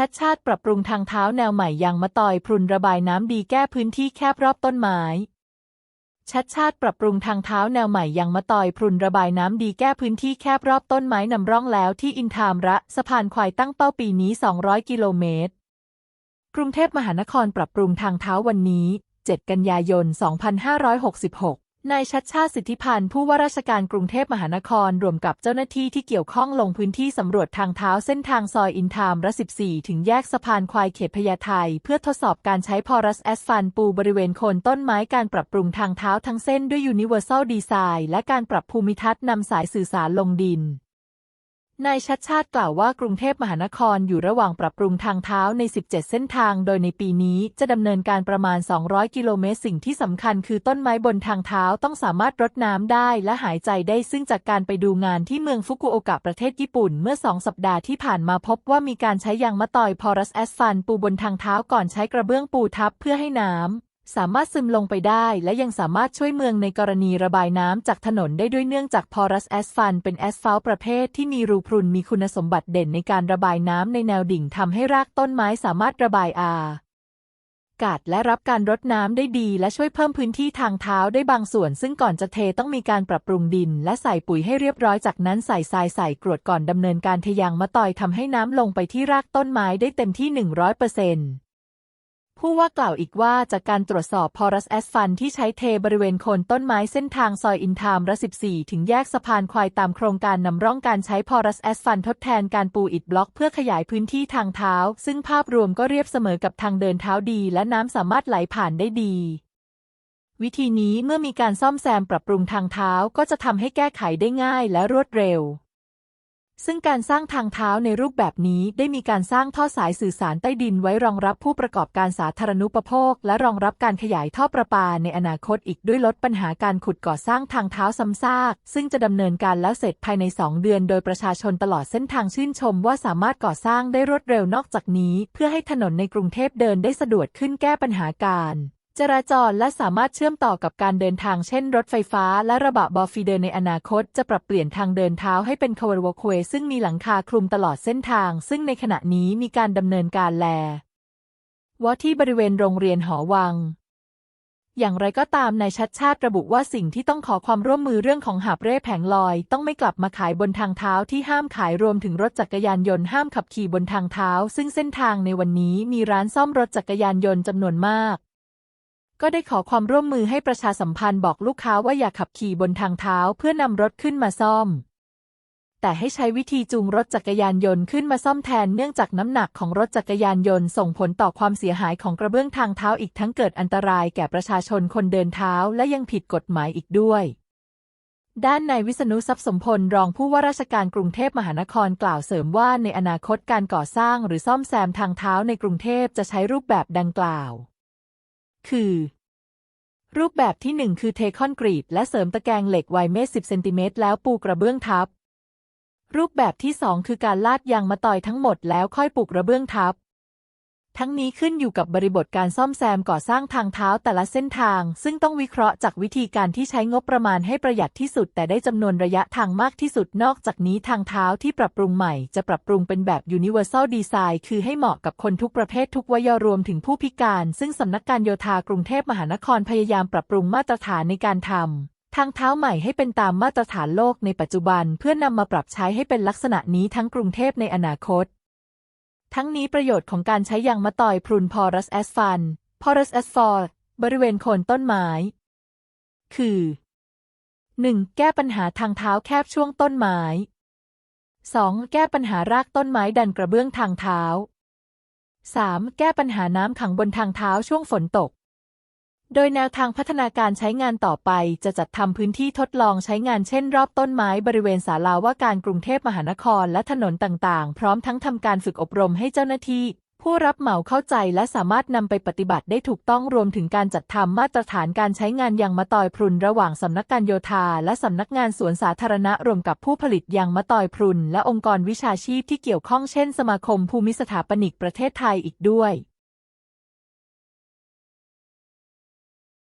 ชัดชาติปรับปรุงทางเท้าแนวใหม่ยางมะตอยพรุนระบายน้ำดีแก้พื้นที่แคบรอบต้นไม้ ชัดชาติปรับปรุงทางเท้าแนวใหม่ยางมะตอยพรุนระบายน้ำดีแก้พื้นที่แคบรอบต้นไม้นำร่องแล้วที่อินทามระสะพานควายตั้งเป้าปีนี้ 200 กิโลเมตร กรุงเทพมหานครปรับปรุงทางเท้าวันนี้ 7 กันยายน 2566 นายชัดชาติสิทธิพันธ์ผู้ว่าราชการกรุงเทพมหานครรวมกับเจ้าหน้าที่ที่เกี่ยวข้องลงพื้นที่สำรวจทางเท้าเส้นทางซอยอินทามระ 14 ถึงแยกสะพานควายเขตพญาไทเพื่อทดสอบการใช้พอรัสแอสฟันปูบริเวณโคนต้นไม้การปรับปรุงทางเท้าทั้งเส้นด้วยยูนิเวอร์แซลดีไซน์และการปรับภูมิทัศน์นำสายสื่อสารลงดิน นายชัดชาติกล่าวว่ากรุงเทพมหานครอยู่ระหว่างปรับปรุงทางเท้าใน 17 เส้นทาง โดยในปีนี้จะดำเนินการประมาณ 200 กิโลเมตร สิ่งที่สำคัญคือต้นไม้บนทางเท้าต้องสามารถรดน้ำได้และหายใจได้ซึ่งจากการไปดูงานที่เมืองฟุกุโอกะประเทศญี่ปุ่น เมื่อสองสัปดาห์ที่ผ่านมาพบว่ามีการใช้ยางมะตอยพอรัสแอสฟันปูบนทางเท้าก่อนใช้กระเบื้องปูทับเพื่อให้น้ำ สามารถซึมลงไปได้และยังสามารถช่วยเมืองในกรณีระบายน้ำจากถนนได้ด้วยเนื่องจากพอรัสแอสฟันเป็นแอสฟัลต์ประเภทที่มีรูพรุนมีคุณสมบัติเด่นในการระบายน้ำในแนวดิ่งทำให้รากต้นไม้สามารถระบายอากาศและรับการรดน้ำได้ดีและช่วยเพิ่มพื้นที่ทางเท้าได้บางส่วน ซึ่งก่อนจะเทต้องมีการปรับปรุงดิน และใส่ปุ๋ยให้เรียบร้อยจากนั้นใส่ทรายใส่กรวดก่อนดำเนินการเทยางมะตอยทำให้น้ำลงไปที่รากต้นไม้ได้เต็มที่ 100%เปอร์เซ็นต์ ผู้ว่ากล่าวอีกว่าจากการตรวจสอบพอรัสแอสฟันที่ใช้เทบริเวณโคนต้นไม้เส้นทางซอยอินทามระ14 ถึงแยกสะพานควายตามโครงการนำร่องการใช้พอรัสแอสฟันทดแทนการปูอิฐบล็อกเพื่อขยายพื้นที่ทางเท้า ซึ่งภาพรวมก็เรียบเสมอกับทางเดินเท้าดีและน้ำสามารถไหลผ่านได้ดีวิธีนี้เมื่อมีการซ่อมแซมปรับปรุงทางเท้าก็จะทำให้แก้ไขได้ง่ายและรวดเร็ว ซึ่งการสร้างทางเท้าในรูปแบบนี้ได้มีการสร้างท่อสายสื่อสารใต้ดินไว้รองรับผู้ประกอบการสาธารณูปโภค และรองรับการขยายท่อประปาในอนาคตอีกด้วยลดปัญหาการขุดก่อสร้างทางเท้าซ้ำซาก ซึ่งจะดำเนินการแล้วเสร็จภายใน 2 เดือน โดยประชาชนตลอดเส้นทางชื่นชมว่าสามารถก่อสร้างได้รวดเร็วนอกจากนี้ เพื่อให้ถนนในกรุงเทพเดินได้สะดวกขึ้นแก้ปัญหาการ จราจรและสามารถเชื่อมต่อกับการเดินทางเช่นรถไฟฟ้าและระบะบอฟีเดอร์ในอนาคตจะปรับเปลี่ยนทางเดินเท้าให้เป็นคาวร์วคเวซึ่งมีหลังคาคลุมตลอดเส้นทาง ซึ่งในขณะนี้มีการดำเนินการแลว่าที่บริเวณโรงเรียนหอวัง อย่างไรก็ตามนายชัดชาติระบุว่าสิ่งที่ต้องขอความร่วมมือเรื่องของหาบเร่แผงลอย ต้องไม่กลับมาขายบนทางเท้าที่ห้ามขายรวมถึงรถจักรยานยนต์ห้ามขับขี่บนทางเท้า ซึ่งเส้นทางในวันนี้มีร้านซ่อมรถจักรยานยนต์จำนวนมาก ก็ได้ขอความร่วมมือให้ประชาสัมพันธ์บอกลูกค้าว่าอย่าขับขี่บนทางเท้าเพื่อนำรถขึ้นมาซ่อม แต่ให้ใช้วิธีจูงรถจักรยานยนต์ขึ้นมาซ่อมแทนเนื่องจากน้ำหนักของรถจักรยานยนต์ส่งผลต่อความเสียหายของกระเบื้องทางเท้าอีกทั้งเกิดอันตรายแก่ประชาชนคนเดินเท้าและยังผิดกฎหมายอีกด้วยด้านนายวิษณุทรัพย์สมพลรองผู้ว่าราชการกรุงเทพมหานครกล่าวเสริมว่าในอนาคตการก่อสร้างหรือซ่อมแซมทางเท้าในกรุงเทพจะใช้รูปแบบดังกล่าว คือ รูปแบบที่ 1 คือเทคอนกรีตและเสริมตะแกรงเหล็กไวเมตร10เซนติเมตรแล้วปูกระเบื้องทับ รูปแบบที่ 2 คือการลาดยางมาต่อยทั้งหมดแล้วค่อยปูกระเบื้องทับ ทั้งนี้ขึ้นอยู่กับบริบทการซ่อมแซมก่อสร้างทางเท้าแต่ละเส้นทาง ซึ่งต้องวิเคราะห์จากวิธีการที่ใช้งบประมาณให้ประหยัดที่สุด แต่ได้จำนวนระยะทางมากที่สุดนอกจากนี้ทางเท้าที่ปรับปรุงใหม่ จะปรับปรุงเป็นแบบ Universal Design คือให้เหมาะกับคนทุกประเภททุกวัยรวมถึงผู้พิการ ซึ่งสำนักการโยธากรุงเทพมหานครพยายามปรับปรุงมาตรฐานในการทำทางเท้าใหม่ให้เป็นตามมาตรฐานโลกในปัจจุบัน เพื่อนำมาปรับใช้ให้เป็นลักษณะนี้ทั้งกรุงเทพในอนาคต ทั้งนี้ประโยชน์ของการใช้ยางมะตอยพรุนพอรัสแอสฟันพอรัสแอสฟอร์บริเวณโคนต้นไม้ คือ 1. แก้ปัญหาทางเท้าแคบช่วงต้นไม้ 2. แก้ปัญหารากต้นไม้ดันกระเบื้องทางเท้า 3. แก้ปัญหาน้ำขังบนทางเท้าช่วงฝนตก โดยแนวทางพัฒนาการใช้งานต่อไป จะจัดทำพื้นที่ทดลองใช้งานเช่น รอบต้นไม้บริเวณศาลาว่าการกรุงเทพมหานครและถนนต่างๆ พร้อมทั้งทำการฝึกอบรมให้เจ้าหน้าที่ ผู้รับเหมาเข้าใจและสามารถนำไปปฏิบัติได้ถูกต้องรวมถึงการจัดทำมาตรฐานการใช้งานยางมะตอยพรุนระหว่างสำนักการโยธา และสำนักงานสวนสาธารณะรวมกับผู้ผลิตยางมะตอยพรุนและองค์กรวิชาชีพที่เกี่ยวข้องเช่น สมาคมภูมิสถาปนิกประเทศไทยอีกด้วย